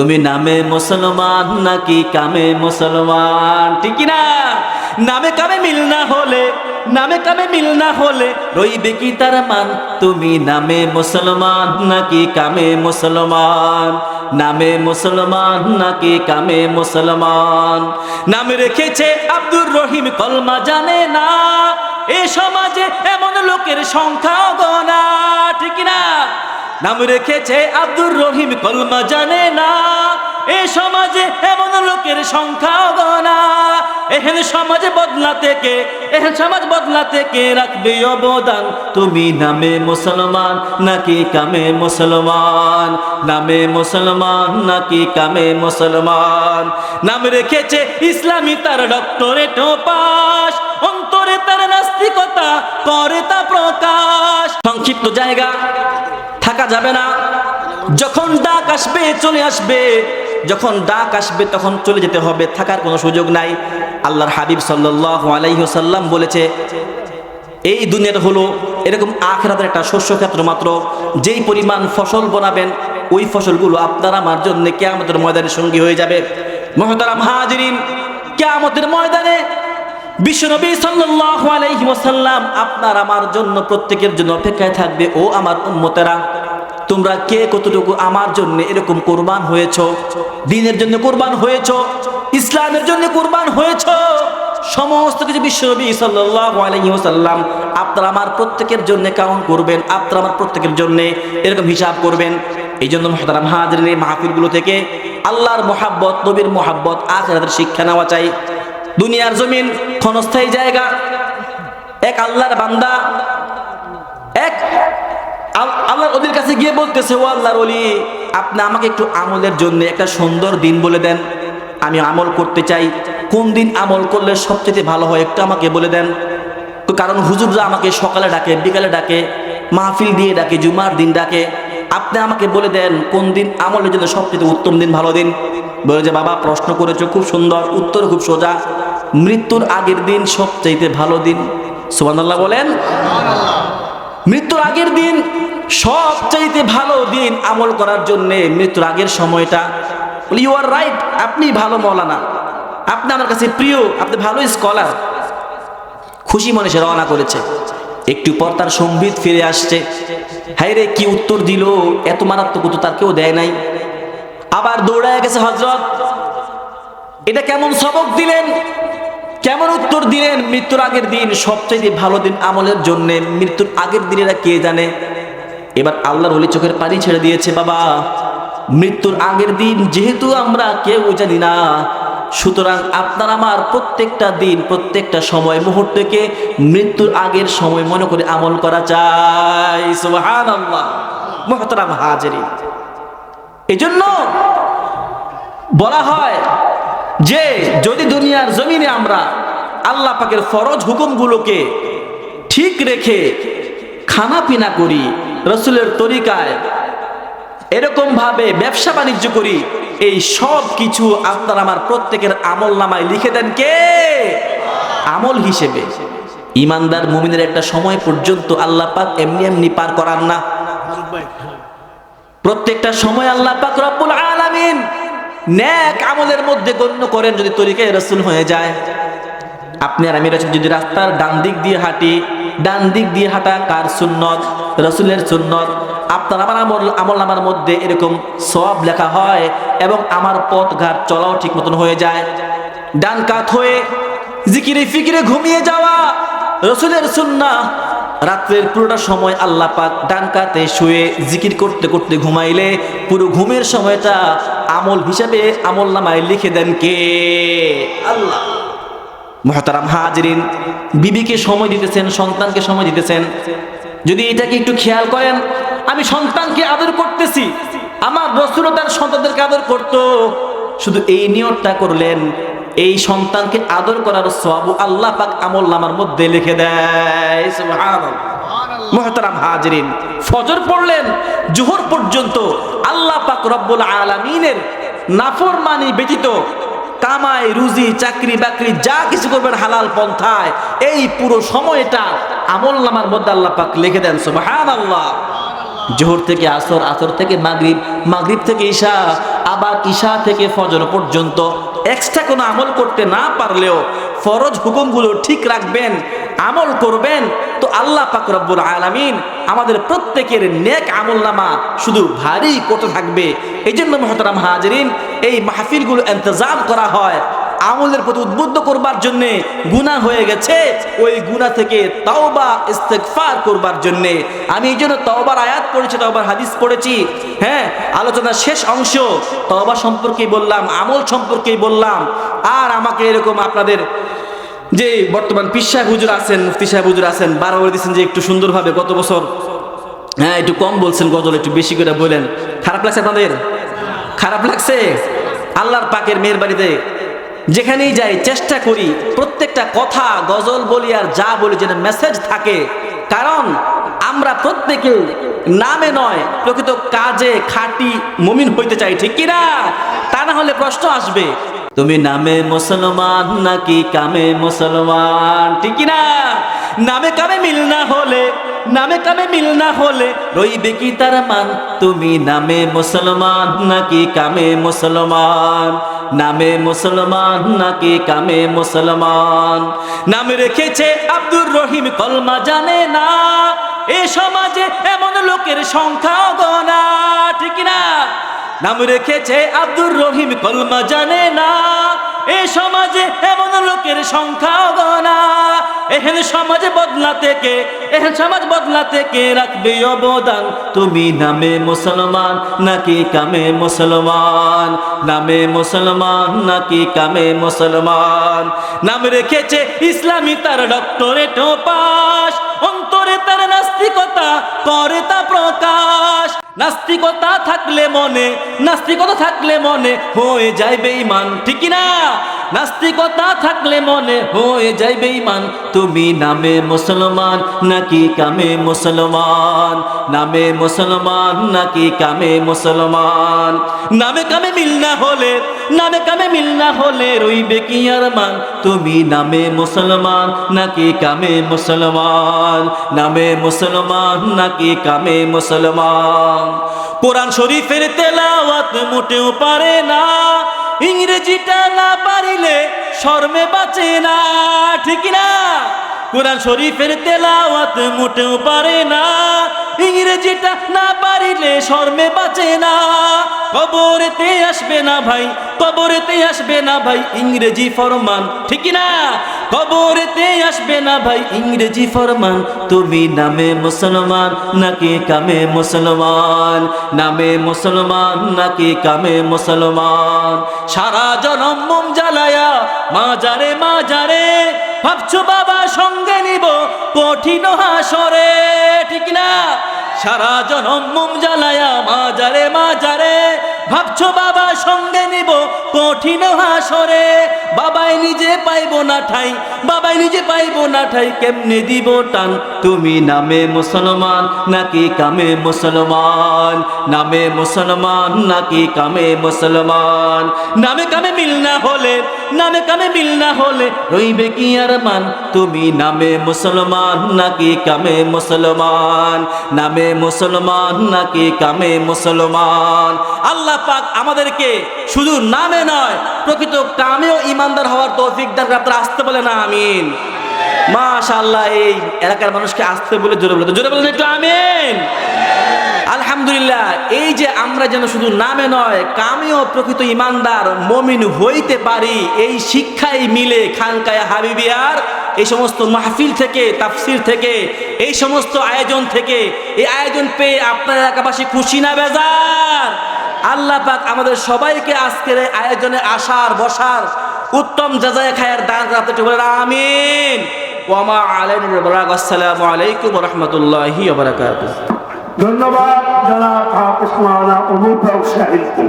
তুমি নামে মুসলমান নাকি কামে মুসলমান? ঠিক না নামে কামে মিল না হলে, নামে কামে মিল না হলে রইবে কি তার মান? তুমি নামে মুসলমান নাকি কামে মুসলমান? নামে মুসলমান নাকি কামে মুসলমান? নাম রেখেছে আব্দুর রহিম, কলমা জানে না। এ সমাজে এমন লোকের সংখ্যা গনা ঠিক না নাম রেখেছে আব্দুর রহিম, কলমা জানে না। এ সমাজে এমন লোকের সংখ্যা গনা এহেন সমাজ বদলাতে কে, এহেন সমাজ বদলাতে কে রাখবে অবদান? তুমি নামে মুসলমান, নাকি কামে মুসলমান? নামে মুসলমান, নাকি কামে মুসলমান? নাম রেখেছে ইসলামী তার ডক্টরেট পাস অন্তরে তার নাস্তিকতা, করে তা প্রকাশ। সংক্ষিপ্ত জায়গা। যাবে না। যখন ডাক আসবে, চলে আসবে। যখন ডাক আসবে, তখন চলে যেতে হবে, থাকার কোনো সুযোগ নাই। আল্লাহর হাবিব সাল্লাহ আলাইসাল্লাম বলেছে, এই দুনিয়ার হলো এরকম আখেরাতের একটা শস্য ক্ষেত্র মাত্র। যেই পরিমাণ ফসল বনাবেন, ওই ফসলগুলো আপনার আমার জন্য কেয়ামতের ময়দানে সঙ্গী হয়ে যাবে। মহতারাম হাজিরিন, কেয়ামতের ময়দানে বিশ্বনবী ওয়াসাল্লাম আপনার আমার জন্য প্রত্যেকের জন্য অপেক্ষায় থাকবে, ও আমার উম্মতেরা। তোমরা কে কতটুকু আমার জন্য এরকম কোরবান হয়েছ? দিনের জন্য কোরবান হয়েছ? ইসলামের জন্য কোরবান হয়েছ? সমস্ত কিছু বিশ্বনবী ওয়াসাল্লাম আপনারা আমার প্রত্যেকের জন্য কাউন্ট করবেন, আপনারা আমার প্রত্যেকের জন্য এরকম হিসাব করবেন। এই জন্য মহতারাম হাজরিন, এই মাহফিলগুলো থেকে আল্লাহর মোহাব্বত, নবীর মোহাব্বত আখেরাতের শিক্ষা নেওয়া চাই। দুনিয়ার জমিন ক্ষণস্থায়ী জায়গা, এক আল্লাহর বান্দা, এক আল- আল্লাহর ওদের কাছে গিয়ে বলতেছে, ও আল্লাহর অলি আপনি আমাকে একটু আমলের জন্য একটা সুন্দর দিন বলে দেন। আমি আমল করতে চাই। কোন দিন আমল করলে সবচেয়ে ভালো হয় একটু আমাকে বলে দেন। কারণ হুজুররা আমাকে সকালে ডাকে, বিকালে ডাকে, মাহফিল দিয়ে ডাকে, জুমার দিন ডাকে। আপনি আমাকে বলে দেন কোন দিন আমলের জন্য সবচেয়ে উত্তম দিন, ভালো দিন। বলে যে, বাবা, প্রশ্ন করেছ, খুব সুন্দর। উত্তর খুব সোজা। মৃত্যুর আগের দিন সবচাইতে ভালো দিন। সুবহানাল্লাহ বলেন। মৃত্যুর আগের দিন, সবচাইতে ভালো দিন আমল করার জন্য মৃত্যুর আগের সময়টা ইউ আর রাইট আপনি ভালো মৌলানা, আপনি আমার কাছে প্রিয়, আপনি ভালো স্কলার খুশি মনে সে রওনা করেছে। একটু পর তার সম্বিত ফিরে আসছে। হাই রে, কি উত্তর দিল? এত মারাত্মক উত্তর তার কেউ দেয় নাই। আবার দৌড়ায় গেছে হজরত এটা কেমন সবক দিলেন? কেমন উত্তর দিলেন মৃত্যুর আগের দিন? সবচেয়ে ভালো দিন আমলের জন্য মৃত্যুর আগের দিনেরা কে জানে? এবার আল্লাহর হলি চোখের পানি ছেড়ে দিয়েছে, বাবা। মৃত্যুর আগের দিন যেহেতু আমরা কেউ জানি না, সুতরাং আপনার আমার প্রত্যেকটা দিন, প্রত্যেকটা সময়, মুহূর্তকে মৃত্যুর আগের সময় মনে করে আমল করা চাই। সুবহানাল্লাহ। হাজারি এজন্য বলা হয় যে যদি দুনিয়ার জমিনে আমরা আল্লাহ পাকের ফরজ হুকুমগুলোকে ঠিক রেখে খানা পিনা করি, রসুলের তরিকায় এরকম ভাবে ব্যবসা বাণিজ্য করি, এই সব কিছু আপনার আমার প্রত্যেকের আমল নামায় লিখে দেন কে? আমল হিসেবে। ইমানদার মুমিনের একটা সময় পর্যন্ত আল্লাহ পাক এমনি এমনি পার করান না। প্রত্যেকটা সময় আল্লাহ পাক রব্বুল আলামিন ন্যাক আমলের মধ্যে গণ্য করেন যদি তরিকায় রসুল হয়ে যায়। আপনি আর আমি যদি রাস্তার ডান দিক দিয়ে হাঁটি, ডান দিক দিয়ে হাঁটা কার সুন্নত? রসুলের সুন্নত। আপনার আমার আমল আমল আমার মধ্যে এরকম সব লেখা হয় এবং আমার পথ ঘাট চলাও ঠিক মতন হয়ে যায়। ডান কাত হয়ে জিকিরে ফিকিরে ঘুমিয়ে যাওয়া রসুলের সুন্না রাত্রের পুরোটা সময় আল্লাহ পাক ডান কাতে শুয়ে জিকির করতে করতে ঘুমাইলে পুরো ঘুমের সময়টা আমল হিসাবে আমল নামায় লিখে দেন কে? আল্লাহ। মহতারাম হাজরিন বিবিকে সময় দিতেছেন সন্তানকে সময় দিতেছেন। যদি এটাকে একটু খেয়াল করেন আমি সন্তানকে আদর করতেছি আমার রসুলও তার সন্তানদেরকে আদর করত। শুধু এই নিয়তটা করলেন এই সন্তানকে আদর করার সব আল্লাহ পাক আমল নামার মধ্যে লিখে দেয়। সুবহানাল্লাহ। মহতারাম হাজরিন। ফজর পড়লেন, জোহর পর্যন্ত আল্লাহ পাক রব্বুল আলামিনের নাফরমানি ব্যতীত কামাই, রুজি, চাকরি বাকরি যা কিছু করবেন হালাল পন্থায়, এই পুরো সময়টা আমল নামার মধ্যে আল্লাহ পাক লিখে দেন, সুবহানাল্লাহ। জোহর থেকে আসর আসর থেকে মাগরিব মাগরিব থেকে ঈশা আবার ঈশা থেকে ফজর পর্যন্ত এক্সট্রা কোনো আমল করতে না পারলেও ফরজ হুকুমগুলো ঠিক রাখবেন, আমল করবেন, তো আল্লাহ পাক রব্বুল আলামিন আমাদের প্রত্যেকের নেক আমল নামা শুধু ভারী করতে থাকবে। এই জন্য মহতারাম হাজরিন, এই মাহফিলগুলো ইন্তজাম করা হয়। আমলের প্রতি উদ্বুদ্ধ করবার জন্য গুনাহ হয়ে গেছে, ওই গুনাহ থেকে তাওবা, ইস্তেগফার করবার জন্য। আমি এই জন্য তওবার আয়াত পড়েছি, তওবার হাদিস পড়েছি। হ্যাঁ আলোচনার শেষ অংশ, তওবা সম্পর্কেই বললাম, আমল সম্পর্কেই বললাম। আর আমাকে এরকম আপনাদের যে বর্তমান পিস সাহেব হুজুর আছেন, মুফতি সাহেব হুজুর আছেন বারো বলে দিচ্ছেন যে একটু সুন্দরভাবে গত বছর হ্যাঁ একটু কম বলছেন, গজল একটু বেশি করে বলেন। খারাপ লাগছে আপনাদের? খারাপ লাগছে? আল্লাহর পাকের মেয়ের বাড়িতে যেখানেই যাই, চেষ্টা করি প্রত্যেকটা কথা, গজল বলি আর যা বলি যেন মেসেজ থাকে। কারণ আমরা প্রত্যেকে নামে নয়, প্রকৃত কাজে খাঁটি মমিন হইতে চাই, ঠিক কি না তা না হলে প্রশ্ন আসবে, তুমি নামে মুসলমান নাকি কামে মুসলমান, ঠিক কি না নামে কামে মিল না হলে, নামে কামে মিল না হলে রইবে কি তার মান? তুমি নামে মুসলমান নাকি কামে মুসলমান? নামে মুসলমান নাকি কামে মুসলমান? নাম রেখেছে আব্দুর রহিম, কলমা জানে না। এ সমাজে এমন লোকের সংখ্যা গনা ঠিক না নাম রেখেছে আব্দুর রহিম, কলমা জানে না। সমাজে এমন লোকের সংখ্যা গনা এহেন সমাজ বদলাতে কে, এহেন সমাজ বদলাতে কে রাখবে অবদান? তুমি নামে মুসলমান, নাকি কামে মুসলমান? নামে মুসলমান, নাকি কামে মুসলমান? নাম রেখেছে ইসলামী তার ডক্টরেট পাস। অন্তরে তার নাস্তিকতা করে তা প্রকাশ। নাস্তিকতা থাকলে মনে নাস্তিকতা থাকলে মনে হয়ে যায় বেঈমান ঠিক না নাস্তিকতা থাকলে মনে হয়ে যায় বেঈমান। তুমি নামে মুসলমান, নাকি কামে মুসলমান? নামে মুসলমান, নাকি কামে মুসলমান? নামে কামে মিল না হলে, নামে কামে মিল না হলে রইবে কি আর মান? তুমি নামে মুসলমান, নাকি কামে মুসলমান? নামে মুসলমান, নাকি কামে মুসলমান? কোরআন শরীফের তেলাওয়াত মোটেও পারে না। ইংরেজিটা না পারিলে শর্মে বাঁচে না, ঠিক না? কোরআন শরীফের তেলাওয়াত মোটেও পারে না। ইংরেজিটা না পারিলে শর্মে বাঁচে না। কবরেতে আসবে না ভাই, কবরেতে আসবে না ভাই, ইংরেজি ফরমান, ঠিক না? কবরেতে আসবে না ভাই ইংরেজি ফরমান। তুমি নামে মুসলমান, নাকি কামে মুসলমান? নামে মুসলমান, নাকি কামে মুসলমান? সারা জনম মম জ্বালায়া, মাজারে মাজারে, ভাবছ বাবা সঙ্গে নিব কঠিন হাসরে, ঠিক না? সারা জনম মুম জ্বালায়া, মাজারে মাজারে ভাবছ বাবা সঙ্গে নিব কঠিন হাসরে? বাবাই নিজে পাইব না ঠাই, বাবাই নিজে পাইব না ঠাই, কেমনে দিব টান? তুমি নামে মুসলমান, নাকি কামে মুসলমান? নামে মুসলমান, নাকি কামে মুসলমান? নামে কামে মিল না হলে নামে কামে মিল না হলে রইবে কি আর মান? তুমি নামে মুসলমান নাকি কামে মুসলমান? নামে মুসলমান নাকি কামে মুসলমান? আল্লাহ পাক আমাদেরকে শুধু নামে নয়, প্রকৃত কামেও ইমানদার হওয়ার তৌফিক দান আপনারা আসতে বলে না আমিন। মাশাআল্লাহ, এই এলাকার মানুষকে আসতে বলে জোরে বলে জোরে বলেন একটু, আমিন। আলহামদুলিল্লাহ, এই যে আমরা যেন শুধু নামে নয়, কামেও প্রকৃত ইমানদার, মমিন হইতে পারি, এই শিক্ষাই মিলে খানকায় হাবিবিয়ার, এই সমস্ত মাহফিল থেকে, তাফসির থেকে, এই সমস্ত আয়োজন থেকে, এই আয়োজন পেয়ে আপনার এলাকাবাসী খুশি না বেজার? আল্লাহ পাক আমাদের সবাইকে আজকের এই আয়োজনে আসার বসার, উত্তম জাজায় খায়ের দান রাখতে আমিন। ওয়ামা আলাইকুম আসসালামু আলাইকুম রহমতুল্লাহি ধন্যবাদ। হাফিজ মাওলানা অমুক সাহেবকে